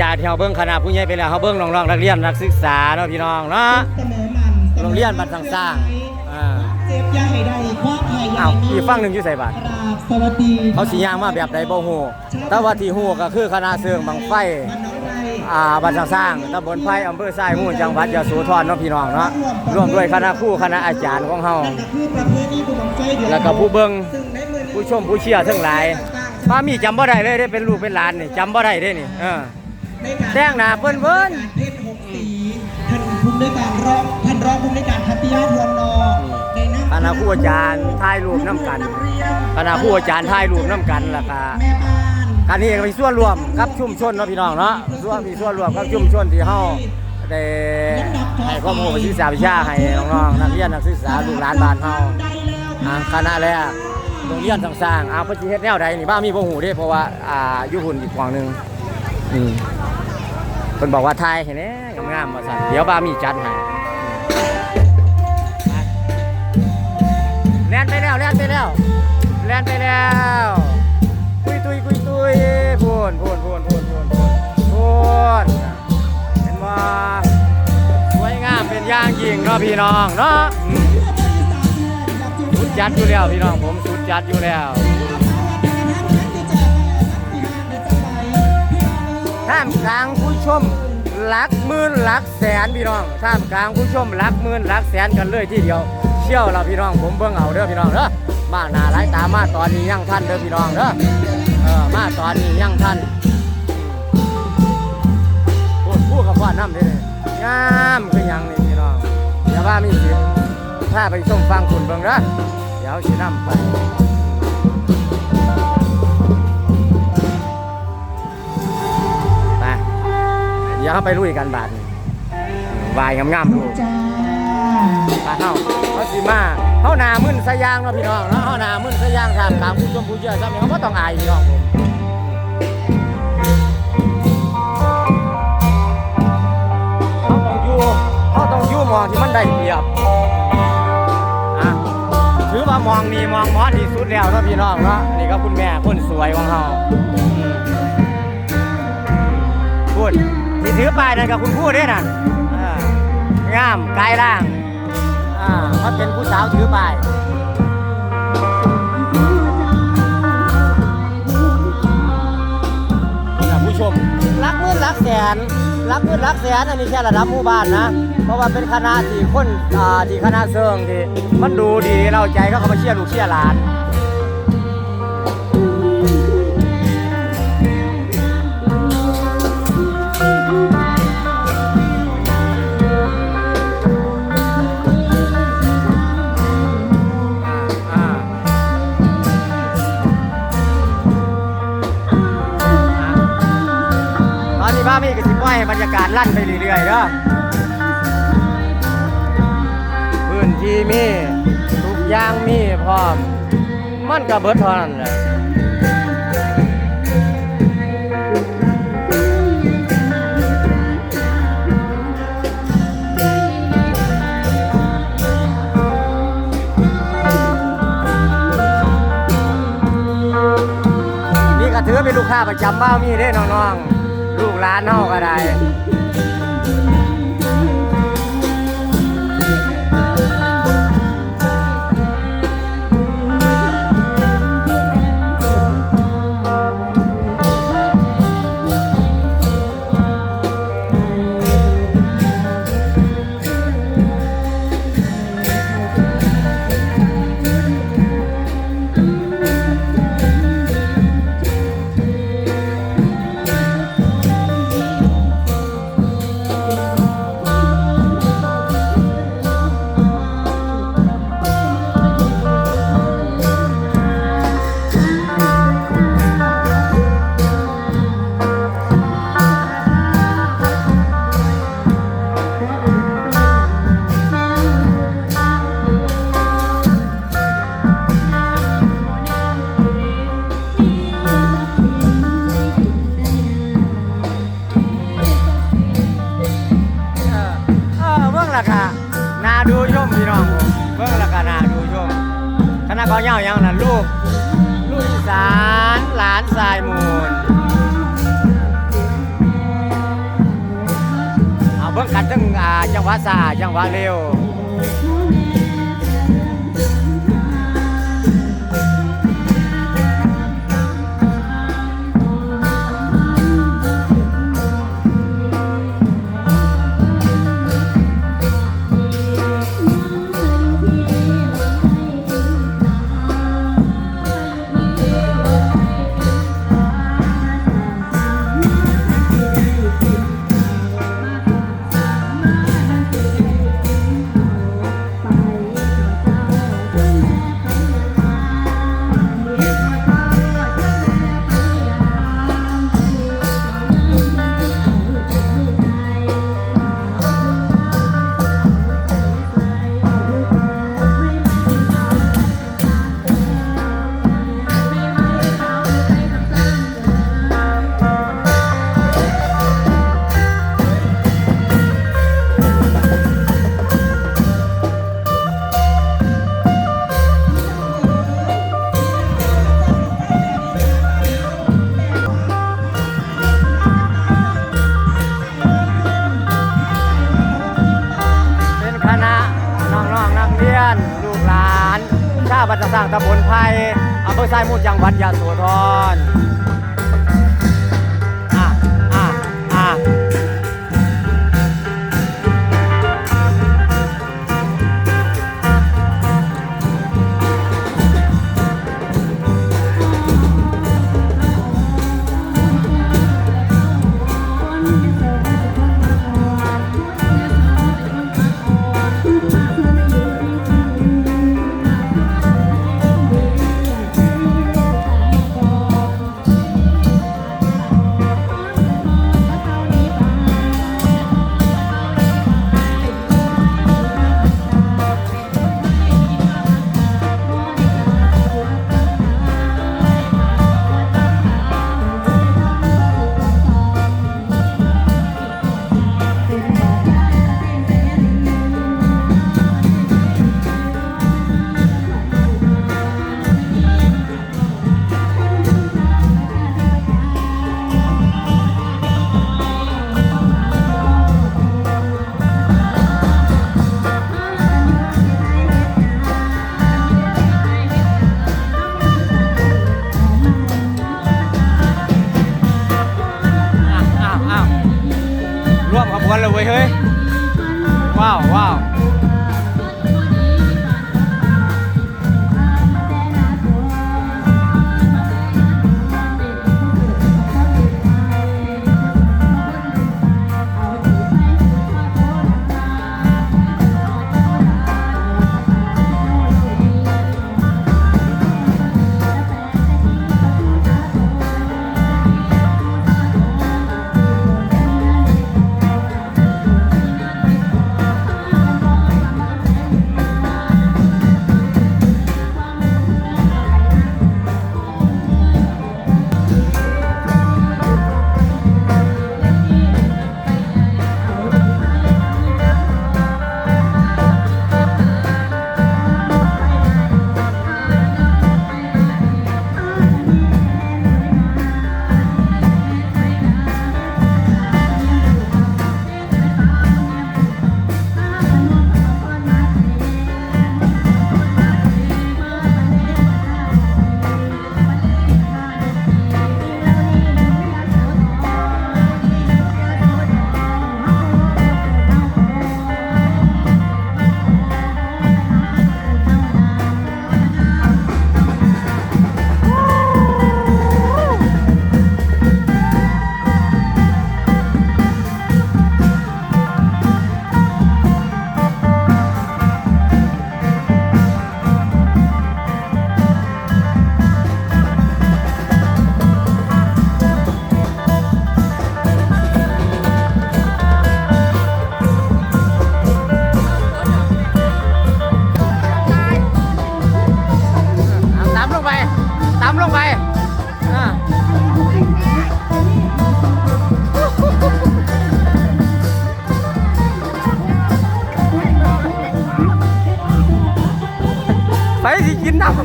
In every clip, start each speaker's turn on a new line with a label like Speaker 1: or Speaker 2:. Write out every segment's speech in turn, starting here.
Speaker 1: จากที่เฮาเบิ่งคณะผู้ใหญ่ไปแล้วเฮาเบิ่งน้องๆนักเรียนนักศึกษาเนาะพี่น้องเนาะโรงเรียนบ้านสังสร้างอ่า
Speaker 2: เจ็บอยาให้ได้ความพยายา
Speaker 1: อ้าวอีกฝั่งหนึ่งอยู่ไสบาด
Speaker 2: กราบสวัสดี
Speaker 1: เขาสิย่างมาแบบใดบ่ฮู้แต่ว่าที่ฮู้ก็คือคณะเสริงบังไฟ
Speaker 2: อ่า
Speaker 1: บ้านสร้างตำบลไผ่อำเภอทรายมูลจังหวัดยโสธรเนาะพี่น้องเนาะร่วมด้วยคณะครูคณะอาจารย์ของเฮาแล้วก็ผู้เบิ่ง
Speaker 2: ซึ่ง
Speaker 1: ผู้ชมผู้เชียร์ทั้งหลายป้ามีจำบ่ได้เลยได้เป็นลูกเป็นหลานนี่จำบ่ได้เด้นี่เออ
Speaker 2: ในกา
Speaker 1: แต่งหน้าเพิ่นเพิ่น
Speaker 2: เพชรหกสีท่านภูมิในการร้องท่านรองภูมิในการทัพพิยาทวนนอในน้ำ
Speaker 1: คณะครูอาจารย์ถ่ายรูปนํกัน
Speaker 2: นัเรียน
Speaker 1: คณะครูอาจารย์ถ่ายรูปนํกันแล้วก็
Speaker 2: แม่บ้าน
Speaker 1: การนี้ก็มีส่วนรวมกับชุมชนเนาะพี่น้องเนาะส่วนมีส่วนรวมกับชุมชนที่เฮาได้ให้ข้อมูลวิชาวิชาให้น้องๆนักเรียนนักศึกษาลูกหลานบ้านเฮา
Speaker 2: ได้แล้ว
Speaker 1: อ่าคณะแรกโรงเรียนต่างๆอ่าเพิ่นสิเฮ็ดแนวใดนี่บ้ามีบ่ฮู้เด้เพราะว่าอ่าอยู่หุ่นอีกฝั่งหนึง อืมเพิ่นบอกว่าถ่ายให้แหน่งามๆว่าซั่นเดี๋ยวบามีจัดให้แล่นไปแล้วแล่นไปแล้วแล่นไปแล้วคุยตุยคุยตุยพูนพูนพูนพูนพูนพูนพูนเห็นว่าสวยงามเป็นอย่างยิ่งเนาะพี่น้องเนาะสุดจัดอยู่แล้วพี่น้องผมสุดจัดอยู่แล้ว ท่ามกลางผู้ชมหลักหมื่นหลักแสนพี่น้องท่ามกลางผู้ชมหลักหมื่นหลักแสนกันเลยทีเดียว เชี่ยวเราพี่น้องผมเบิ่งเอาเด้อพี่น้องเด้อมาหนาหลายตามาตอนนี้ยังท่านเด้อพี่น้องเด้อเออมาตอนนี้ยังท่านพูดพูดกับพ่อน้ำเด้องามคือยังนี่พี่น้องอย่าว่ามีสิถ้าไปส้มฟังคุณเบิ่งเด้อเดี๋ยวสินำไป เดี๋ยวเราไปลุยกันบาดนี้วายงามๆดู
Speaker 2: จ้า
Speaker 1: ไปเฮาเขาสิมาเฮาหนามึนสะยางเนาะพี่น้องเนาะเฮาหนามึนสะยางทางกลางผู้ชมผู้เชื่อซ้ำนี่เขาบ่ต้องอายพี่น้องผมเขาต้องยู่เขาต้องยู่มองที่มันได้เปรียบอะถือว่ามองนี่มองมอที่สุดแล้วเนาะพี่น้องเนาะนี่ก็คุณแม่คนสวยของเราอืมพูด ที่ถือป้ายนั่นกับคุณพูดด้วยนั่นอ่างามกายร่าง อ่าเขาเป็นผู้สาวถือป้ายนะผู้ชมรักหมื่นรักแสนรักหมื่นรักแสนอันนี้แค่ระดับหมู่บ้านนะ เพราะว่าเป็นคณะที่คนอ่าที่คณะเซิงที่มันดูดีเราใจเขาก็มาเชียร์ลูกเชียร์หลาน บรรยากาศลั่นไปเรื่อยๆเด้อพื้นที่มีทุกอย่างมีพร้อม มันก็เบิดเท่านั้นแหละนี่ก็ถือเป็นลูกค้าประจำบ้ามีเด้น้องๆ ลูกหลานเฮาก็ได้ นักเอาเย่ายังนะลูก ลูกอีสานหลานสายมูล
Speaker 3: เอาเบิ่งกันทั้งจังหวะซาจังหวะเร็ว ๆนักเรียนลูกหลาน ชาวบ้านสร้างตำบลไผ่อำเภอสายมูลจังหวัดยะโสธร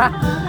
Speaker 3: Vale.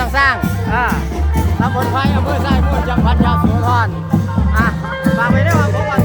Speaker 3: ลส
Speaker 1: ร้างๆอ่าตำบลไฟอำเภอไส้มุ่นจังหวัดยะโสธรอะฝากไปด้วยว่าผมว่า